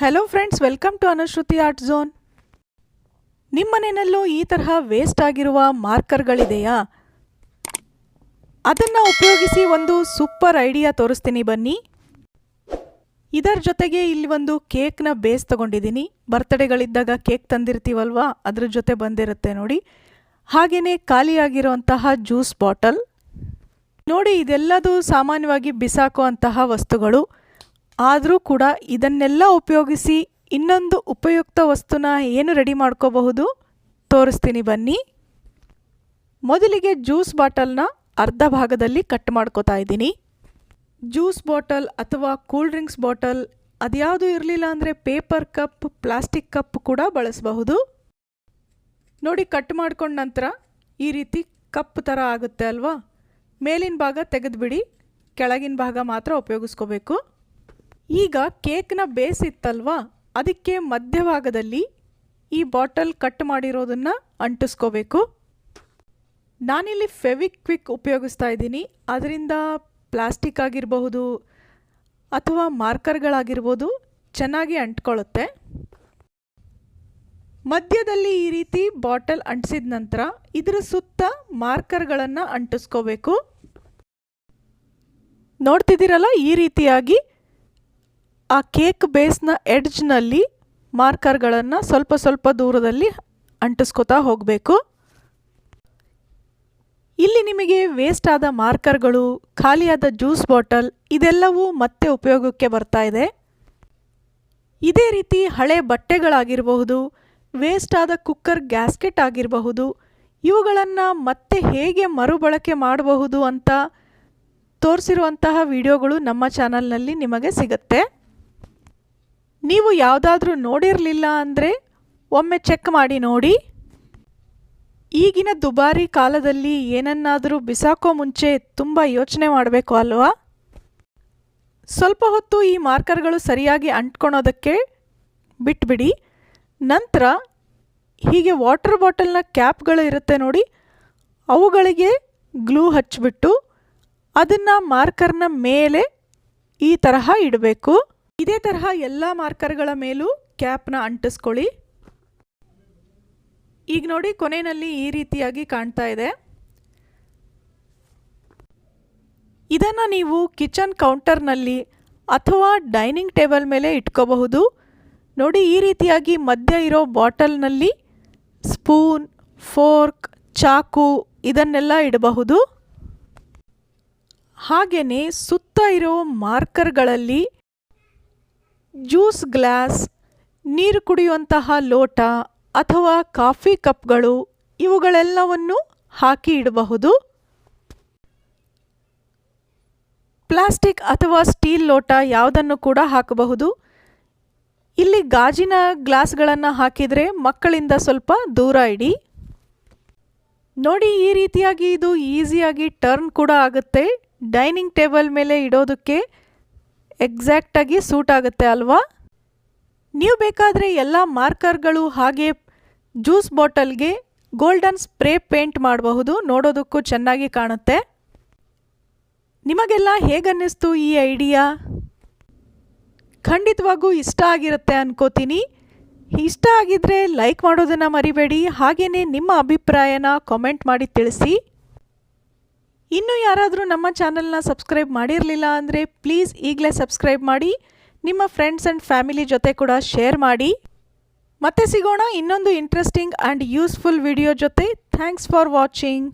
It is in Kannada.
Hello friends welcome to Anushruti art zone ನಿಮ್ಮ ಮನೆಯಲ್ಲೂ ಈ ತರಹ ವೇಸ್ಟ್ ಆಗಿರುವ ಮಾರ್ಕರ್ಗಳಿದೆಯಾ ಅದನ್ನು ಉಪಯೋಗಿಸಿ ಒಂದು ಸೂಪರ್ ಐಡಿಯಾ ತೋರಿಸ್ತೀನಿ ಬನ್ನಿ. ಇದರ ಜೊತೆಗೆ ಇಲ್ಲಿ ಒಂದು ಕೇಕ್ನ ಬೇಸ್ ತಗೊಂಡಿದ್ದೀನಿ. ಬರ್ತ್ಡೇಗಳಿದ್ದಾಗ ಕೇಕ್ ತಂದಿರ್ತೀವಲ್ವಾ? ಅದ್ರ ಜೊತೆ ಬಂದಿರುತ್ತೆ ನೋಡಿ. ಹಾಗೆಯೇ ಖಾಲಿಯಾಗಿರುವಂತಹ ಜ್ಯೂಸ್ ಬಾಟಲ್ ನೋಡಿ, ಇದೆಲ್ಲದೂ ಸಾಮಾನ್ಯವಾಗಿ ಬಿಸಾಕುವಂತಹ ವಸ್ತುಗಳು. ಆದರೂ ಕೂಡ ಇದನ್ನೆಲ್ಲ ಉಪಯೋಗಿಸಿ ಇನ್ನೊಂದು ಉಪಯುಕ್ತ ವಸ್ತುನ ಏನು ರೆಡಿ ಮಾಡ್ಕೋಬಹುದು? ತೋರಿಸ್ತೀನಿ ಬನ್ನಿ. ಮೊದಲಿಗೆ ಜ್ಯೂಸ್ ಬಾಟಲ್ನ ಅರ್ಧ ಭಾಗದಲ್ಲಿ ಕಟ್ ಮಾಡ್ಕೋತಾ ಇದ್ದೀನಿ. ಜ್ಯೂಸ್ ಬಾಟಲ್ ಅಥವಾ ಕೂಲ್ ಡ್ರಿಂಕ್ಸ್ ಬಾಟಲ್ ಅದ್ಯಾವುದು ಇರಲಿಲ್ಲ ಅಂದರೆ ಪೇಪರ್ ಕಪ್, ಪ್ಲಾಸ್ಟಿಕ್ ಕಪ್ ಕೂಡ ಬಳಸಬಹುದು. ನೋಡಿ ಕಟ್ ಮಾಡ್ಕೊಂಡ ನಂತರ ಈ ರೀತಿ ಕಪ್ ಥರ ಆಗುತ್ತೆ ಅಲ್ವಾ? ಮೇಲಿನ ಭಾಗ ತೆಗೆದುಬಿಡಿ, ಕೆಳಗಿನ ಭಾಗ ಮಾತ್ರ ಉಪಯೋಗಿಸ್ಕೋಬೇಕು. ಈಗ ಕೇಕ್ನ ಬೇಸ್ ಇತ್ತಲ್ವಾ? ಅದಕ್ಕೆ ಮಧ್ಯಭಾಗದಲ್ಲಿ ಈ ಬಾಟಲ್ ಕಟ್ ಮಾಡಿರೋದನ್ನು ಅಂಟಿಸ್ಕೋಬೇಕು. ನಾನಿಲ್ಲಿ ಫೆವಿಕ್ ಕ್ವಿಕ್ ಉಪಯೋಗಿಸ್ತಾ ಇದ್ದೀನಿ. ಅದರಿಂದ ಪ್ಲಾಸ್ಟಿಕ್ ಆಗಿರಬಹುದು ಅಥವಾ ಮಾರ್ಕರ್ಗಳಾಗಿರ್ಬೋದು ಚೆನ್ನಾಗಿ ಅಂಟ್ಕೊಳ್ಳುತ್ತೆ. ಮಧ್ಯದಲ್ಲಿ ಈ ರೀತಿ ಬಾಟಲ್ ಅಂಟಿಸಿದ ನಂತರ ಇದರ ಸುತ್ತ ಮಾರ್ಕರ್ಗಳನ್ನು ಅಂಟಿಸ್ಕೋಬೇಕು. ನೋಡ್ತಿದ್ದೀರಲ್ಲ ಈ ರೀತಿಯಾಗಿ ಆ ಕೇಕ್ ಬೇಸ್ನ ಎಡ್ಜ್ನಲ್ಲಿ ಮಾರ್ಕರ್ಗಳನ್ನು ಸ್ವಲ್ಪ ಸ್ವಲ್ಪ ದೂರದಲ್ಲಿ ಅಂಟಿಸ್ಕೋತಾ ಹೋಗಬೇಕು. ಇಲ್ಲಿ ನಿಮಗೆ ವೇಸ್ಟ್ ಆದ ಮಾರ್ಕರ್ಗಳು, ಖಾಲಿಯಾದ ಜ್ಯೂಸ್ ಬಾಟಲ್ ಇದೆಲ್ಲವೂ ಮತ್ತೆ ಉಪಯೋಗಕ್ಕೆ ಬರ್ತಾ ಇದೆ. ಇದೇ ರೀತಿ ಹಳೆ ಬಟ್ಟೆಗಳಾಗಿರಬಹುದು ವೇಸ್ಟ್ ಆದ ಕುಕ್ಕರ್ ಗ್ಯಾಸ್ಕೆಟ್ ಆಗಿರಬಹುದು, ಇವುಗಳನ್ನು ಮತ್ತೆ ಹೇಗೆ ಮರುಬಳಕೆ ಮಾಡಬಹುದು ಅಂತ ತೋರಿಸಿರುವಂತಹ ವಿಡಿಯೋಗಳು ನಮ್ಮ ಚಾನಲ್ನಲ್ಲಿ ನಿಮಗೆ ಸಿಗುತ್ತೆ. ನೀವು ಯಾವುದಾದ್ರೂ ನೋಡಿರಲಿಲ್ಲ ಅಂದರೆ ಒಮ್ಮೆ ಚೆಕ್ ಮಾಡಿ ನೋಡಿ. ಈಗಿನ ದುಬಾರಿ ಕಾಲದಲ್ಲಿ ಏನನ್ನಾದರೂ ಬಿಸಾಕೋ ಮುಂಚೆ ತುಂಬ ಯೋಚನೆ ಮಾಡಬೇಕು ಅಲ್ವಾ? ಸ್ವಲ್ಪ ಹೊತ್ತು ಈ ಮಾರ್ಕರ್ಗಳು ಸರಿಯಾಗಿ ಅಂಟ್ಕೊಳೋದಕ್ಕೆ ಬಿಟ್ಬಿಡಿ. ನಂತರ ಹೀಗೆ ವಾಟರ್ ಬಾಟಲ್ನ ಕ್ಯಾಪ್ಗಳು ಇರುತ್ತೆ ನೋಡಿ, ಅವುಗಳಿಗೆ ಗ್ಲೂ ಹಚ್ಚಿಬಿಟ್ಟು ಅದನ್ನು ಮಾರ್ಕರ್ನ ಮೇಲೆ ಈ ತರಹ ಇಡಬೇಕು. ಇದೇ ತರಹ ಎಲ್ಲ ಮಾರ್ಕರ್ಗಳ ಮೇಲೂ ಕ್ಯಾಪ್ನ ಅಂಟಿಸ್ಕೊಳ್ಳಿ. ಈಗ ನೋಡಿ ಕೊನೆಯಲ್ಲಿ ಈ ರೀತಿಯಾಗಿ ಕಾಣ್ತಾ ಇದೆ. ಇದನ್ನು ನೀವು ಕಿಚನ್ ಕೌಂಟರ್ನಲ್ಲಿ ಅಥವಾ ಡೈನಿಂಗ್ ಟೇಬಲ್ ಮೇಲೆ ಇಟ್ಕೋಬಹುದು. ನೋಡಿ ಈ ರೀತಿಯಾಗಿ ಮಧ್ಯ ಇರೋ ಬಾಟಲ್ನಲ್ಲಿ ಸ್ಪೂನ್, ಫೋರ್ಕ್, ಚಾಕು ಇದನ್ನೆಲ್ಲ ಇಡಬಹುದು. ಹಾಗೆಯೇ ಸುತ್ತ ಇರೋ ಮಾರ್ಕರ್ಗಳಲ್ಲಿ ಜ್ಯೂಸ್ ಗ್ಲಾಸ್, ನೀರು ಕುಡಿಯುವಂತಹ ಲೋಟ ಅಥವಾ ಕಾಫಿ ಕಪ್ಗಳು ಇವುಗಳೆಲ್ಲವನ್ನು ಹಾಕಿ ಇಡಬಹುದು. ಪ್ಲಾಸ್ಟಿಕ್ ಅಥವಾ ಸ್ಟೀಲ್ ಲೋಟ ಯಾವುದನ್ನು ಕೂಡ ಹಾಕಬಹುದು. ಇಲ್ಲಿ ಗಾಜಿನ ಗ್ಲಾಸ್ಗಳನ್ನು ಹಾಕಿದರೆ ಮಕ್ಕಳಿಂದ ಸ್ವಲ್ಪ ದೂರ ಇಡಿ. ನೋಡಿ, ಈ ರೀತಿಯಾಗಿ ಇದು ಈಸಿಯಾಗಿ ಟರ್ನ್ ಕೂಡ ಆಗುತ್ತೆ. ಡೈನಿಂಗ್ ಟೇಬಲ್ ಮೇಲೆ ಇಡೋದಕ್ಕೆ ಎಕ್ಸಾಕ್ಟಾಗಿ ಸೂಟ್ ಆಗುತ್ತೆ ಅಲ್ವಾ? ನೀವು ಬೇಕಾದರೆ ಎಲ್ಲ ಮಾರ್ಕರ್ಗಳು ಹಾಗೆ ಜ್ಯೂಸ್ ಬಾಟಲ್ಗೆ ಗೋಲ್ಡನ್ ಸ್ಪ್ರೇ ಪೇಂಟ್ ಮಾಡಬಹುದು. ನೋಡೋದಕ್ಕೂ ಚೆನ್ನಾಗಿ ಕಾಣುತ್ತೆ. ನಿಮಗೆಲ್ಲ ಹೇಗನ್ನಿಸ್ತು ಈ ಐಡಿಯಾ? ಖಂಡಿತವಾಗೂ ಇಷ್ಟ ಆಗಿರುತ್ತೆ ಅನ್ಕೋತೀನಿ. ಇಷ್ಟ ಆಗಿದ್ದರೆ ಲೈಕ್ ಮಾಡೋದನ್ನು ಮರಿಬೇಡಿ. ಹಾಗೆಯೇ ನಿಮ್ಮ ಅಭಿಪ್ರಾಯನ ಕಾಮೆಂಟ್ ಮಾಡಿ ತಿಳಿಸಿ. ಇನ್ನೂ ಯಾರಾದರೂ ನಮ್ಮ ಚಾನಲ್ನ ಸಬ್ಸ್ಕ್ರೈಬ್ ಮಾಡಿರಲಿಲ್ಲ ಅಂದರೆ ಪ್ಲೀಸ್ ಈಗಲೇ ಸಬ್ಸ್ಕ್ರೈಬ್ ಮಾಡಿ, ನಿಮ್ಮ ಫ್ರೆಂಡ್ಸ್ ಆ್ಯಂಡ್ ಫ್ಯಾಮಿಲಿ ಜೊತೆ ಕೂಡ ಶೇರ್ ಮಾಡಿ. ಮತ್ತೆ ಸಿಗೋಣ ಇನ್ನೊಂದು ಇಂಟ್ರೆಸ್ಟಿಂಗ್ ಆ್ಯಂಡ್ ಯೂಸ್ಫುಲ್ ವಿಡಿಯೋ ಜೊತೆ. Thanks for watching